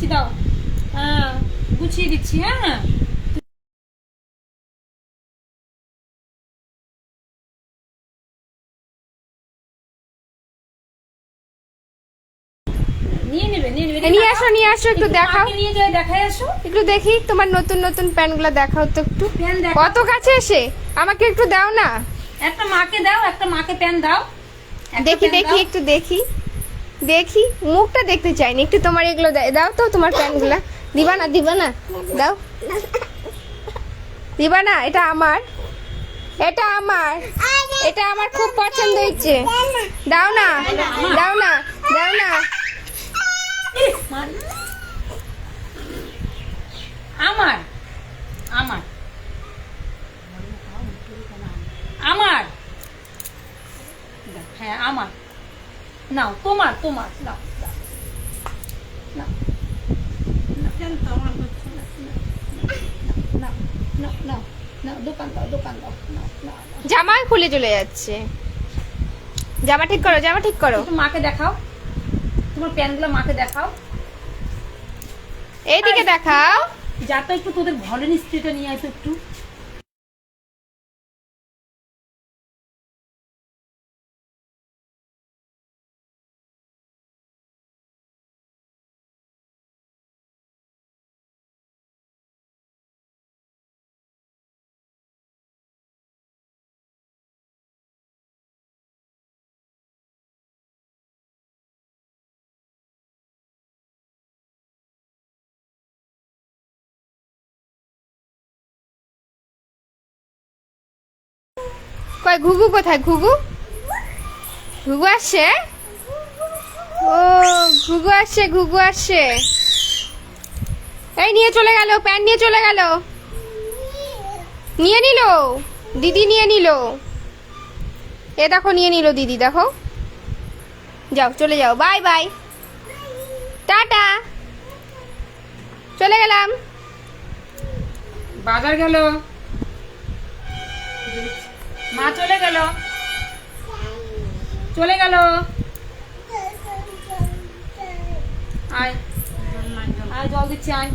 দাও। হ্যাঁ গুছিয়ে দিচ্ছি হ্যাঁ। নিয়ে নেবে নিয়ে নেবে। নিয়ে আসো নিয়ে আসো একটু দেখাও। নিয়ে যাই দেখাই আসো। একটু দেখি তোমার নতুন নতুন প্যান্টগুলো দেখাও তো একটু। কত কাছে এসে? আমাকে একটু দাও না। একটা মাকে দাও একটা মাকে প্যান দাও। দেখি দেখি একটু দেখি। দেখি, মুখটা দেখতে চাইনি। একটু তোমার এগুলো দাও তো তোমার প্যান্টগুলা দিবা না দিবা না দাও। দিবা না এটা আমার। এটা আমার। এটা আমার খুব পছন্দ হয়েছে। দাও না দাও না দাও না। আমার আমার। আমার। হ্যাঁ আমার। নাও তোমার তোমার নাও। জামা খুলে চলে যাচ্ছে। জামা ঠিক করো জামা ঠিক করো। মাকে দেখাও। তোমার প্যানগুলো মাকে দেখাও। এইদিকে দেখাও। যা তো একটু তোদের ঘরের স্ত্রীটা নিয়ে আসো একটু। কয়, ঘুঘু কোথায়, ঘুঘু? ঘুঘু আসছে? ও, ঘুঘু আসছে ঘুঘু আসছে। এই, নিয়ে চলে গেল প্যান্ট নিয়ে চলে গেল। নিয়ে নিল, দিদি নিয়ে নিল। এ দেখো, নিয়ে নিল দিদি, দেখো। যাও, চলে যাও, বাই বাই। টাটা। চলে গেলাম। বাজার গেল। মা চলে গেল। চলে গেল। আয়। আয় জল দিচ্ছি আয়।